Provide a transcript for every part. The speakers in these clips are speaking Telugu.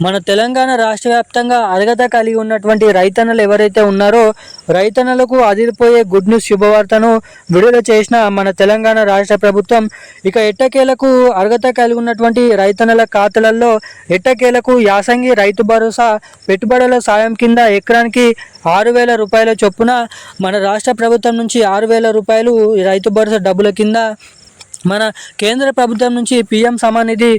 మన తెలంగాణ రాష్ట్ర వ్యాప్తంగా అర్హత కలిగి ఉన్నటువంటి రైతన్నలు ఎవరైతే ఉన్నారో రైతన్నలకు అదిరిపోయే గుడ్ న్యూస్ శుభవార్తను విడుదల చేసిన మన తెలంగాణ రాష్ట్ర ప్రభుత్వం ఇక ఎట్టకేలకు అర్హత కలిగి ఉన్నటువంటి రైతన్నల ఖాతాలలో ఎట్టకేలకు యాసంగి రైతు భరోసా పెట్టుబడుల సాయం కింద ఎకరానికి ఆరు వేల రూపాయల చొప్పున మన రాష్ట్ర ప్రభుత్వం నుంచి ఆరు వేల రూపాయలు రైతు భరోసా డబ్బుల కింద మన కేంద్ర ప్రభుత్వం నుంచి పిఎం సమానిధి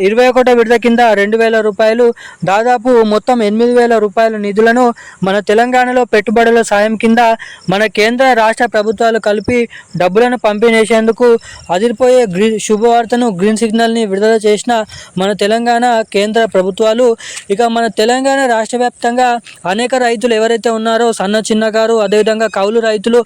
ఇరవై ఒకటో విడత కింద రెండు వేల రూపాయలు దాదాపు మొత్తం ఎనిమిది వేల రూపాయల నిధులను మన తెలంగాణలో పెట్టుబడుల సాయం కింద మన కేంద్ర రాష్ట్ర ప్రభుత్వాలు కలిపి డబ్బులను పంపిణీసేందుకు అదిరిపోయే గ్రీ శుభవార్తను గ్రీన్ సిగ్నల్ని విడుదల చేసిన మన తెలంగాణ కేంద్ర ప్రభుత్వాలు. ఇక మన తెలంగాణ రాష్ట్ర వ్యాప్తంగా అనేక రైతులు ఎవరైతే ఉన్నారో సన్న చిన్నగారు అదేవిధంగా కౌలు రైతులు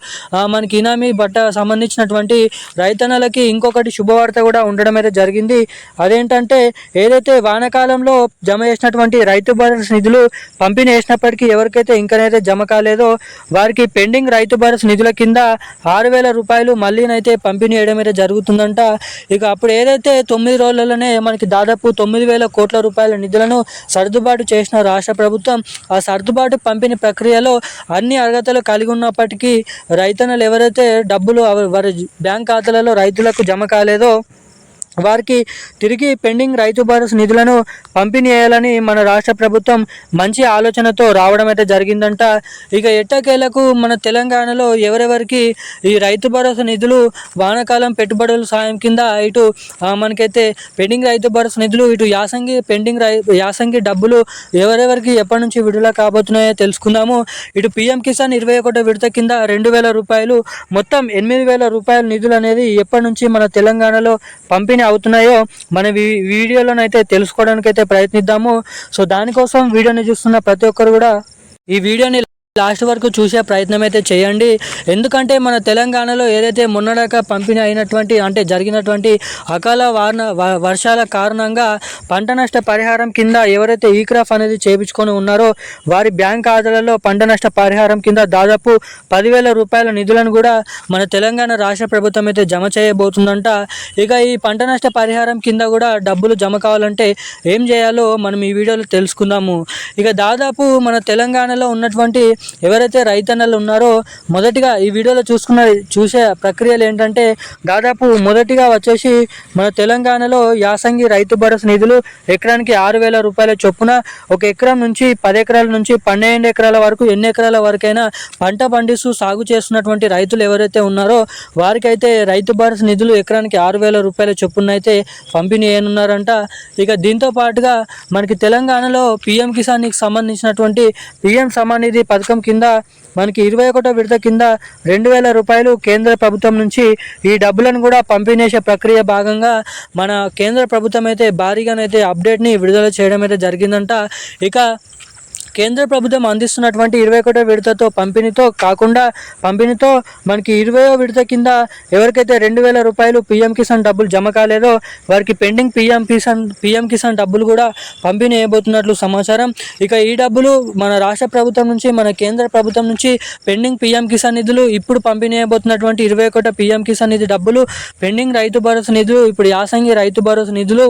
మనకి ఇనామీ బట్ట సంబంధించినటువంటి రైతన్నలకి ఇంకొకటి శుభవార్త కూడా ఉండడం అయితే జరిగింది. అదేంటంటే ఏదైతే వానాకాలంలో జమ చేసినటువంటి రైతు భరోసా నిధులు పంపిణీ చేసినప్పటికీ ఎవరికైతే ఇంకనైతే జమ కాలేదో వారికి పెండింగ్ రైతు భరోసా నిధుల కింద ఆరు వేల రూపాయలు మళ్ళీనైతే పంపిణీ చేయడం అయితే జరుగుతుందంట. ఇక అప్పుడు ఏదైతే తొమ్మిది రోజులలోనే మనకి దాదాపు తొమ్మిది వేల కోట్ల రూపాయల నిధులను సర్దుబాటు చేసిన రాష్ట్ర ప్రభుత్వం ఆ సర్దుబాటు పంపిణీ ప్రక్రియలో అన్ని అర్హతలు కలిగి ఉన్నప్పటికీ రైతన్నలు ఎవరైతే డబ్బులు వారి బ్యాంక్ ఖాతాలలో రైతులకు జమ కాలేదో వారికి తిరిగి పెండింగ్ రైతు భరోసా నిధులను పంపిణీ చేయాలని మన రాష్ట్ర ప్రభుత్వం మంచి ఆలోచనతో రావడం అయితే జరిగిందంట. ఇక ఎట్టకేలకు మన తెలంగాణలో ఎవరెవరికి ఈ రైతు భరోసా నిధులు వానాకాలం పెట్టుబడుల సాయం కింద ఇటు మనకైతే పెండింగ్ రైతు భరోసా నిధులు ఇటు యాసంగి పెండింగ్ రై యాసంగి డబ్బులు ఎవరెవరికి ఎప్పటి నుంచి విడుదల కాబోతున్నాయో తెలుసుకుందాము. ఇటు పిఎం కిసాన్ ఇరవై ఒకటో విడత కింద రెండు వేల రూపాయలు మొత్తం ఎనిమిది వేల రూపాయల నిధులు అనేది ఎప్పటి నుంచి మన తెలంగాణలో పంపిణీ అవుతున్నాయో మన వీ- వీడియోలోనైతే తెలుసుకోవడానికి అయితే ప్రయత్నిద్దాము. సో దానికోసం వీడియోని చూస్తున్న ప్రతి ఒక్కరు కూడా ఈ వీడియోని లాస్ట్ వరకు చూసే ప్రయత్నం అయితే చేయండి. ఎందుకంటే మన తెలంగాణలో ఏదైతే మొన్నడాక పంపిణీ అయినటువంటి అంటే జరిగినటువంటి అకాల వాన వ- వర్షాల కారణంగా పంట నష్ట పరిహారం కింద ఎవరైతే ఈ క్రాఫ్ అనేది చేపించుకొని ఉన్నారో వారి బ్యాంక్ ఖాతాలలో పంట నష్ట పరిహారం కింద దాదాపు పదివేల రూపాయల నిధులను కూడా మన తెలంగాణ రాష్ట్ర ప్రభుత్వం అయితే జమ చేయబోతుందంట. ఇక ఈ పంట నష్ట పరిహారం కింద కూడా డబ్బులు జమ కావాలంటే ఏం చేయాలో మనం ఈ వీడియోలో తెలుసుకుందాము. ఇక దాదాపు మన తెలంగాణలో ఉన్నటువంటి ఎవరైతే రైతన్నలు ఉన్నారో మొదటిగా ఈ వీడియోలో చూసుకున్న చూసే ప్రక్రియలు ఏంటంటే దాదాపు మొదటిగా వచ్చేసి మన తెలంగాణలో యాసంగి రైతు భరోసా నిధులు ఎకరానికి ఆరు వేల రూపాయల చొప్పున ఒక ఎకరం నుంచి పది ఎకరాల నుంచి పన్నెండు ఎకరాల వరకు ఎన్ని ఎకరాల వరకైనా పంట పండిస్తూ సాగు చేస్తున్నటువంటి రైతులు ఎవరైతే ఉన్నారో వారికైతే రైతు భరోసా నిధులు ఎకరానికి ఆరు వేల రూపాయల చొప్పున అయితే పంపిణీ చేయనున్నారంట. ఇక దీంతో పాటుగా మనకి తెలంగాణలో పిఎం కిసాన్కి సంబంధించినటువంటి పిఎం సమానిధి పథకం కింద మనకి ఇరవై ఒకటో విడత కింద రెండు వేల రూపాయలు కేంద్ర ప్రభుత్వం నుంచి ఈ డబ్బులను కూడా పంపిణీ ప్రక్రియ భాగంగా మన కేంద్ర ప్రభుత్వం అయితే భారీగానైతే అప్డేట్ని విడుదల చేయడం అయితే జరిగిందంట. ఇక కేంద్ర ప్రభుత్వం అందిస్తున్నటువంటి ఇరవై ఒకటో విడతతో పంపిణీతో కాకుండా పంపిణీతో మనకి ఇరవయో విడత కింద ఎవరికైతే రెండు వేల రూపాయలు పిఎం కిసాన్ డబ్బులు జమ కాలేదో వారికి pending PM Kisan PM Kisan డబ్బులు కూడా పంపిణీ చేయబోతున్నట్లు సమాచారం. ఇక ఈ డబ్బులు మన రాష్ట్ర ప్రభుత్వం నుంచి మన కేంద్ర ప్రభుత్వం నుంచి పెండింగ్ పిఎం కిసాన్ నిధులు ఇప్పుడు పంపిణీ చేయబోతున్నటువంటి ఇరవై ఒకటో పిఎం కిసాన్ నిధి డబ్బులు పెండింగ్ రైతు భరోసా నిధులు ఇప్పుడు యాసంగి రైతు భరోసా నిధులు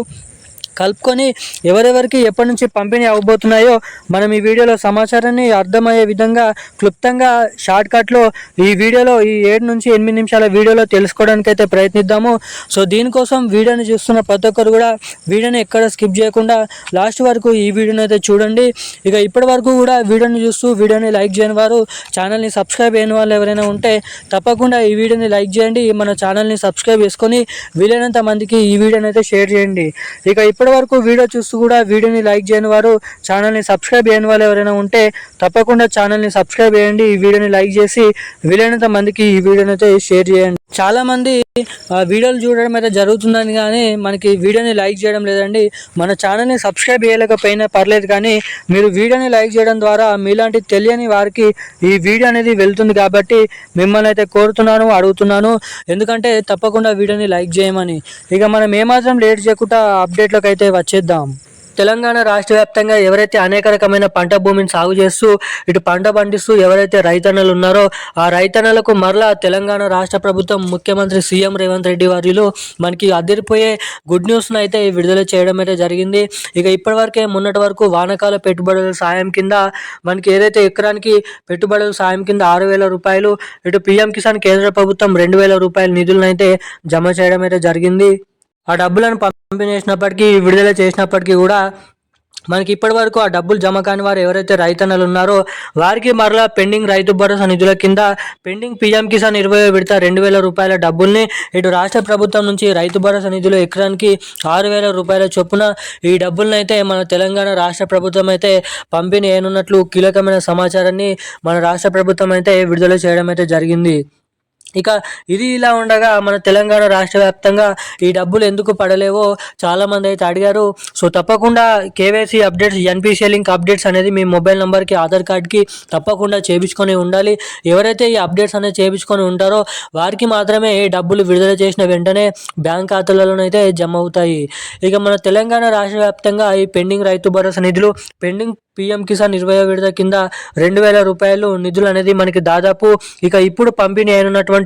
కలుపుకొని ఎవరెవరికి ఎప్పటి నుంచి పంపిణీ అవబోతున్నాయో మనం ఈ వీడియోలో సమాచారాన్ని అర్థమయ్యే విధంగా క్లుప్తంగా షార్ట్కట్లో ఈ వీడియోలో ఈ ఏడు నుంచి ఎనిమిది నిమిషాల వీడియోలో తెలుసుకోవడానికి అయితే ప్రయత్నిద్దాము. సో దీనికోసం వీడియోని చూస్తున్న ప్రతి ఒక్కరు కూడా వీడియోని ఎక్కడ స్కిప్ చేయకుండా లాస్ట్ వరకు ఈ వీడియోని అయితే చూడండి. ఇక ఇప్పటి వరకు కూడా వీడియోని చూస్తూ వీడియోని లైక్ చేయని వారు ఛానల్ని సబ్స్క్రైబ్ అయిన వాళ్ళు ఎవరైనా ఉంటే తప్పకుండా ఈ వీడియోని లైక్ చేయండి. మన ఛానల్ని సబ్స్క్రైబ్ చేసుకొని వీలైనంత మందికి ఈ వీడియోని అయితే షేర్ చేయండి. ఇక ఇప్పుడు వరకు వీడియో చూస్తూ కూడా వీడియోని లైక్ చేయని వారు ఛానల్ని సబ్స్క్రైబ్ చేయని వాళ్ళు ఎవరైనా ఉంటే తప్పకుండా ఛానల్ని సబ్స్క్రైబ్ చేయండి. ఈ వీడియోని లైక్ చేసి వీలైనంత మందికి ఈ వీడియోని అయితే షేర్ చేయండి. చాలామంది వీడియోలు చూడడం అయితే జరుగుతుందని కానీ మనకి వీడియోని లైక్ చేయడం లేదండి. మన ఛానల్ని సబ్స్క్రైబ్ చేయలేకపోయినా పర్లేదు కానీ మీరు వీడియోని లైక్ చేయడం ద్వారా మీలాంటి తెలియని వారికి ఈ వీడియో అనేది వెళ్తుంది కాబట్టి మిమ్మల్ని అయితే కోరుతున్నాను అడుగుతున్నాను. ఎందుకంటే తప్పకుండా వీడియోని లైక్ చేయమని. ఇక మనం ఏమాత్రం లేట్ చేయకుండా అప్డేట్లోకి అయితే వచ్చేద్దాం. తెలంగాణ రాష్ట్ర వ్యాప్తంగా ఎవరైతే అనేక రకమైన పంట భూమిని సాగు చేస్తూ ఇటు పంట పండిస్తూ ఎవరైతే రైతన్నలు ఉన్నారో ఆ రైతన్నలకు మరలా తెలంగాణ రాష్ట్ర ప్రభుత్వం ముఖ్యమంత్రి సీఎం రేవంత్ రెడ్డి వారిలో మనకి అదిరిపోయే గుడ్ న్యూస్ను అయితే విడుదల చేయడం అయితే జరిగింది. ఇక ఇప్పటివరకే మొన్నటి వరకు వానకాల పెట్టుబడుల సాయం కింద మనకి ఏదైతే ఎకరానికి పెట్టుబడుల సాయం కింద ఆరు వేల రూపాయలు ఇటు పీఎం కిసాన్ కేంద్ర ప్రభుత్వం రెండు వేల రూపాయల నిధులను అయితే జమ చేయడం అయితే జరిగింది. ఆ డబ్బులను పంపిణీ చేసినప్పటికీ విడుదల చేసినప్పటికీ కూడా మనకి ఇప్పటి వరకు ఆ డబ్బులు జమ కాని వారు ఎవరైతే రైతన్నలు ఉన్నారో వారికి మరలా పెండింగ్ రైతు భరోసా నిధుల కింద పెండింగ్ పీఎం కిసాన్ ఇరవై విడత రెండు వేల రూపాయల డబ్బుల్ని ఇటు రాష్ట్ర ప్రభుత్వం నుంచి రైతు భరోసా నిధులు ఎకరానికి ఆరు వేల రూపాయల చొప్పున ఈ డబ్బులను అయితే మన తెలంగాణ రాష్ట్ర ప్రభుత్వం అయితే పంపిణీ అయినట్లు కీలకమైన సమాచారాన్ని మన రాష్ట్ర ప్రభుత్వం అయితే విడుదల చేయడం అయితే జరిగింది. ఇక ఇది ఇలా ఉండగా మన తెలంగాణ రాష్ట్ర వ్యాప్తంగా ఈ డబ్బులు ఎందుకు పడలేవో చాలామంది అయితే అడిగారు. సో తప్పకుండా KYC updates NPCI link updates అనేది మీ మొబైల్ నెంబర్కి ఆధార్ కార్డ్కి తప్పకుండా చేయించుకొని ఉండాలి. ఎవరైతే ఈ అప్డేట్స్ అనేది చేయించుకొని ఉంటారో వారికి మాత్రమే ఈ డబ్బులు విడుదల చేసిన వెంటనే బ్యాంక్ ఖాతాలలోనైతే జమ అవుతాయి. ఇక మన తెలంగాణ రాష్ట్ర వ్యాప్తంగా ఈ పెండింగ్ రైతు భరోసా నిధులు పెండింగ్ పీఎం కిసాన్ ఇరవై విడత కింద రెండు వేల రూపాయలు నిధులు అనేది మనకి దాదాపు ఇక ఇప్పుడు పంపిణీ అయినటువంటి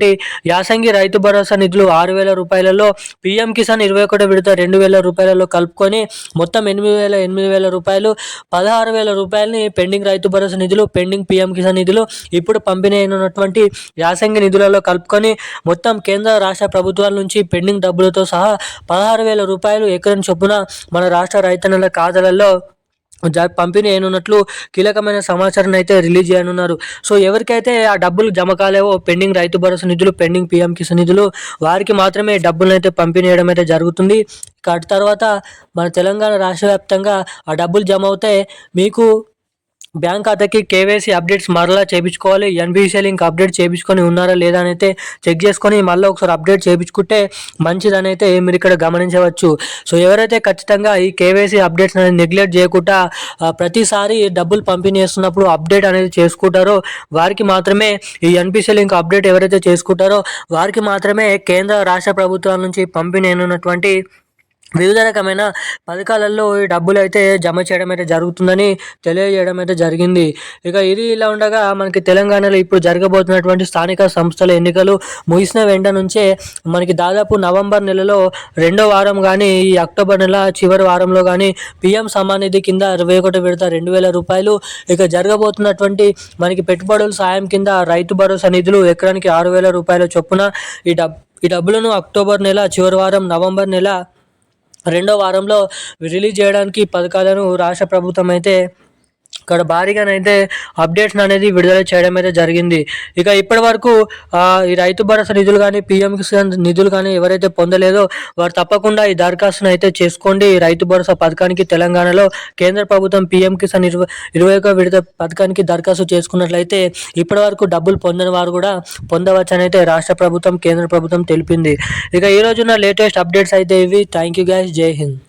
యాసంగి రైతు భరోసా నిధులు ఆరు వేల రూపాయలలో పీఎం కిసాన్ ఇరవై ఒకటి విడత రెండు వేల రూపాయలలో కలుపుకొని మొత్తం ఎనిమిది వేల ఎనిమిది వేల రూపాయలు పదహారు వేల రూపాయలని పెండింగ్ రైతు భరోసా నిధులు పెండింగ్ పీఎం కిసాన్ నిధులు ఇప్పుడు పంపిణీ అయినటువంటి యాసంగి నిధులలో కలుపుకొని మొత్తం కేంద్ర రాష్ట్ర ప్రభుత్వాల నుంచి పెండింగ్ డబ్బులతో సహా పదహారు వేల రూపాయలు ఎకరం చొప్పున మన రాష్ట్ర రైతన్నల ఖాతాలలో పంపిణీ అయినట్లు కీలకమైన సమాచారం అయితే రిలీజ్ చేయనున్నారు. సో ఎవరికైతే ఆ డబ్బులు జమ కాలేవో పెండింగ్ రైతు భరోసా నిధులు పెండింగ్ పీఎం కిసాన్ నిధులు వారికి మాత్రమే డబ్బులను అయితే పంపిణీ చేయడం అయితే జరుగుతుంది. ఇక అటు తర్వాత మన తెలంగాణ రాష్ట్ర వ్యాప్తంగా ఆ డబ్బులు జమ అవుతే మీకు బ్యాంక్ ఖాతాకి కేవైసీ అప్డేట్స్ మరలా చేయించుకోవాలి. ఎన్బిసిఐ లింక్ అప్డేట్ చేయించుకొని ఉన్నారా లేదా అని అయితే చెక్ చేసుకొని మళ్ళీ ఒకసారి అప్డేట్ చేయించుకుంటే మంచిదని అయితే మీరు ఇక్కడ గమనించవచ్చు. సో ఎవరైతే ఖచ్చితంగా ఈ కేవైసీ అప్డేట్స్ అనేది నెగ్లెక్ట్ చేయకుండా ప్రతిసారి డబ్బులు పంపిణీ చేస్తున్నప్పుడు అప్డేట్ అనేది చేసుకుంటారో వారికి మాత్రమే ఈ ఎన్పిసి లింక్ అప్డేట్ ఎవరైతే చేసుకుంటారో వారికి మాత్రమే కేంద్ర రాష్ట్ర ప్రభుత్వాల నుంచి పంపిణీ అయినటువంటి వివిధ రకమైన పథకాలలో ఈ డబ్బులు అయితే జమ చేయడం అయితే జరుగుతుందని తెలియజేయడం అయితే జరిగింది. ఇక ఇది ఇలా ఉండగా మనకి తెలంగాణలో ఇప్పుడు జరగబోతున్నటువంటి స్థానిక సంస్థల ఎన్నికలు ముగిసిన వెంట నుంచే మనకి దాదాపు నవంబర్ నెలలో రెండో వారం కానీ ఈ అక్టోబర్ నెల చివరి వారంలో కానీ పిఎం సమానిధి నిధి కింద ఇరవై ఒకటి విడత రెండు వేల రూపాయలు ఇక జరగబోతున్నటువంటి మనకి పెట్టుబడుల సాయం కింద రైతు భరోసా నిధులు ఎకరానికి ఆరు వేల రూపాయల చొప్పున ఈ డబ్ ఈ డబ్బులను అక్టోబర్ నెల చివరి వారం నవంబర్ నెల రెండో వారంలో రిలీజ్ చేయడానికి పథకాలను రాష్ట్ర ప్రభుత్వం అయితే ఇక్కడ భారీగానైతే అప్డేట్స్ అనేది విడుదల చేయడం అయితే జరిగింది. ఇక ఇప్పటి వరకు ఈ రైతు భరోసా నిధులు కానీ పిఎం కిసాన్ నిధులు కానీ ఎవరైతే పొందలేదో వారు తప్పకుండా ఈ దరఖాస్తును అయితే చేసుకోండి. రైతు భరోసా పథకానికి తెలంగాణలో కేంద్ర ప్రభుత్వం పిఎం కిసాన్ ఇరవై ఇరవై ఒక విడత పథకానికి దరఖాస్తు చేసుకున్నట్లయితే ఇప్పటి వరకు డబ్బులు పొందని వారు కూడా పొందవచ్చని అయితే రాష్ట్ర ప్రభుత్వం కేంద్ర ప్రభుత్వం తెలిపింది. ఇక ఈ రోజున లేటెస్ట్ అప్డేట్స్ అయితే ఇవి. థ్యాంక్ యూ గైస్ జై హింద్